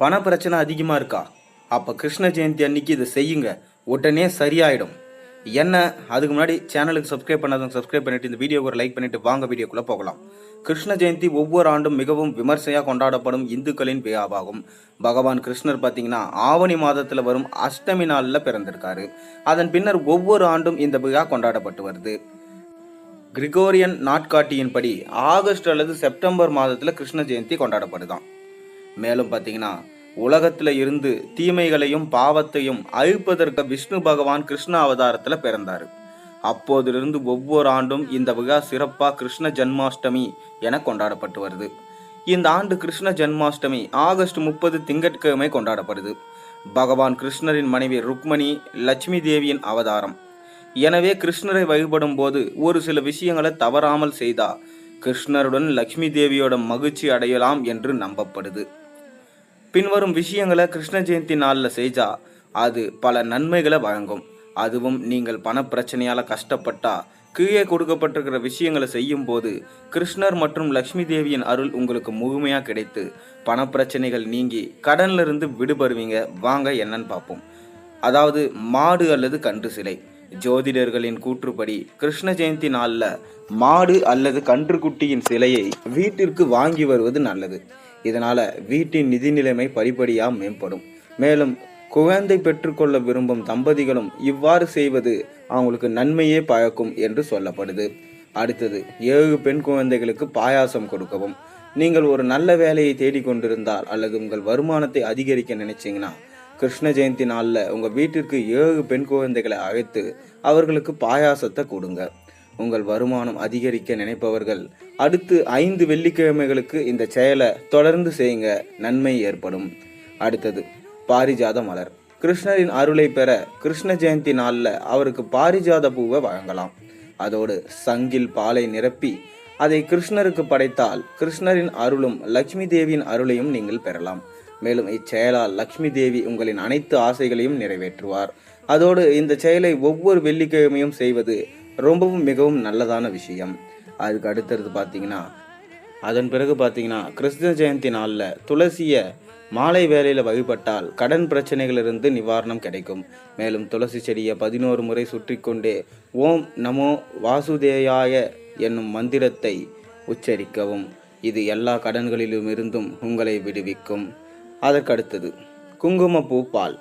பண பிரச்சனை அதிகமாக இருக்கா? அப்போ கிருஷ்ண ஜெயந்தி அன்னைக்கு இதை செய்யுங்க. உடனே சரியாயிடும். என்ன? அதுக்கு முன்னாடி சேனலுக்கு சப்ஸ்கிரைப் பண்ணாதவங்க சப்ஸ்கிரைப் பண்ணிட்டு இந்த வீடியோக்கு ஒரு லைக் பண்ணிட்டு வாங்க வீடியோக்குள்ளே போகலாம். கிருஷ்ண ஜெயந்தி ஒவ்வொரு ஆண்டும் மிகவும் விமர்சையாக கொண்டாடப்படும் இந்துக்களின் விழாவாகும். பகவான் கிருஷ்ணர் பார்த்தீங்கன்னா ஆவணி மாதத்தில் வரும் அஷ்டமி நாளில் பிறந்திருக்காரு. அதன் பின்னர் ஒவ்வொரு ஆண்டும் இந்த விழா கொண்டாடப்பட்டு வருது. கிரிகோரியன் நாட்காட்டியின்படி ஆகஸ்ட் அல்லது செப்டம்பர் மாதத்தில் கிருஷ்ண ஜெயந்தி கொண்டாடப்படுதான். மேலும் பார்த்தீங்கன்னா உலகத்தில் இருந்து தீமைகளையும் பாவத்தையும் அழிப்பதற்கு விஷ்ணு பகவான் கிருஷ்ண அவதாரத்தில் பிறந்தார். அப்போதிலிருந்து ஒவ்வொரு ஆண்டும் இந்த விழா சிறப்பாக கிருஷ்ண ஜன்மாஷ்டமி என கொண்டாடப்பட்டு வருது. இந்த ஆண்டு கிருஷ்ண ஜன்மாஷ்டமி ஆகஸ்ட் முப்பது திங்கட்கிழமை கொண்டாடப்படுது. பகவான் கிருஷ்ணரின் மனைவி ருக்மணி லட்சுமி தேவியின் அவதாரம். எனவே கிருஷ்ணரை வழிபடும் போது ஒரு சில விஷயங்களை தவறாமல் செய்தா கிருஷ்ணருடன் லட்சுமி தேவியோட மகிழ்ச்சி அடையலாம் என்று நம்பப்படுது. பின்வரும் விஷயங்களை கிருஷ்ண ஜெயந்தி நாளில் செஞ்சால் அது பல நன்மைகளை வழங்கும். அதுவும் நீங்கள் பண பிரச்சனையால் கஷ்டப்பட்டா கீழே கொடுக்கப்பட்டிருக்கிற விஷயங்களை செய்யும் போது கிருஷ்ணர் மற்றும் லக்ஷ்மி தேவியின் அருள் உங்களுக்கு முழுமையாக கிடைத்து பண பிரச்சனைகள் நீங்கி கடன்லிருந்து விடுபடுவீங்க. வாங்க என்னன்னு பார்ப்போம். அதாவது மாடு அல்லது கன்று சிலை. ஜோதிடர்களின் கூற்றுப்படி கிருஷ்ண ஜெயந்தி நாளில் மாடு அல்லது கன்றுக்குட்டியின் சிலையை வீட்டிற்கு வாங்கி வருவது நல்லது. இதனால் வீட்டின் நிதி நிலைமை படிப்படியாக மேம்படும். மேலும் குழந்தை பெற்றுக்கொள்ள விரும்பும் தம்பதிகளும் இவ்வாறு செய்வது அவங்களுக்கு நன்மையே பயக்கும் என்று சொல்லப்படுது. அடுத்தது ஏழு பெண் குழந்தைகளுக்கு பாயாசம் கொடுக்கவும். நீங்கள் ஒரு நல்ல வேலையை தேடிக்கொண்டிருந்தால் அல்லது உங்கள் வருமானத்தை அதிகரிக்க நினைச்சிங்கன்னா கிருஷ்ண ஜெயந்தி நாளில் உங்கள் வீட்டிற்கு ஏழு பெண் குழந்தைகளை அழைத்து அவர்களுக்கு பாயாசத்தை கொடுங்க. உங்கள் வருமானம் அதிகரிக்க நினைப்பவர்கள் அடுத்து ஐந்து வெள்ளிக்கிழமைகளுக்கு இந்த செயலை தொடர்ந்து செய்யுங்க. நன்மை ஏற்படும். அடுத்தது பாரிஜாத மலர். கிருஷ்ணரின் அருளை பெற கிருஷ்ண ஜெயந்தி நாளில் அவருக்கு பாரிஜாத பூவை வழங்கலாம். அதோடு சங்கில் பாலை நிரப்பி அதை கிருஷ்ணருக்கு படைத்தால் கிருஷ்ணரின் அருளும் லக்ஷ்மி தேவியின் அருளையும் நீங்கள் பெறலாம். மேலும் இச்செயலால் லக்ஷ்மி தேவி உங்களின் அனைத்து ஆசைகளையும் நிறைவேற்றுவார். அதோடு இந்த செயலை ஒவ்வொரு வெள்ளிக்கிழமையும் செய்வது ரொம்பவும் மிகவும் நல்லதான விஷயம். அதுக்கு அடுத்தது பார்த்தீங்கன்னா அதன் பிறகு பார்த்தீங்கன்னா கிருஷ்ண ஜெயந்தி நாளில் துளசியை மாலை வேலையில் வழிபட்டால் கடன் பிரச்சனைகளிலிருந்து நிவாரணம் கிடைக்கும். மேலும் துளசி செடியை பதினோரு முறை சுற்றி கொண்டே ஓம் நமோ வாசுதேயாய என்னும் மந்திரத்தை உச்சரிக்கவும். இது எல்லா கடன்களிலும் இருந்தும் உங்களை விடுவிக்கும். அதற்கடுத்தது குங்குமப்பூ பால்.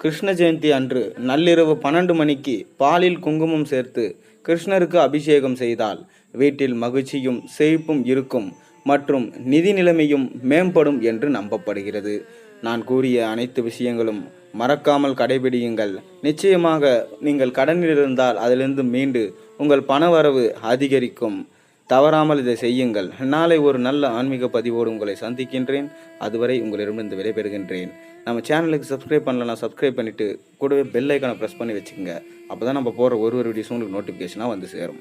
கிருஷ்ண ஜெயந்தி அன்று நள்ளிரவு பன்னெண்டு மணிக்கு பாலில் குங்குமம் சேர்த்து கிருஷ்ணருக்கு அபிஷேகம் செய்தால் வீட்டில் மகிழ்ச்சியும் செழிப்பும் இருக்கும் மற்றும் நிதி நிலைமையும் மேம்படும் என்று நம்பப்படுகிறது. நான் கூறிய அனைத்து விஷயங்களும் மறக்காமல் கடைபிடியுங்கள். நிச்சயமாக நீங்கள் கடனில் இருந்தால் அதிலிருந்து மீண்டு உங்கள் பணவரவு அதிகரிக்கும். தவறாமல் இதை செய்யுங்கள். நாளை ஒரு நல்ல ஆன்மீக பதிவோடு உங்களை சந்திக்கின்றேன். அதுவரை உங்களிடமிருந்து விடைபெறுகின்றேன் நம்ம சேனலுக்கு சப்ஸ்கிரைப் பண்ணலன்னா சப்ஸ்கிரைப் பண்ணிவிட்டு கூடவே பெல் ஐக்கானை ப்ரெஸ் பண்ணி வச்சுக்கோங்க. அப்போ தான் நம்ம போகிற ஒரு ஒரு வீடியோஸும் உங்களுக்கு நோட்டிஃபிகேஷனாக வந்து சேரும்.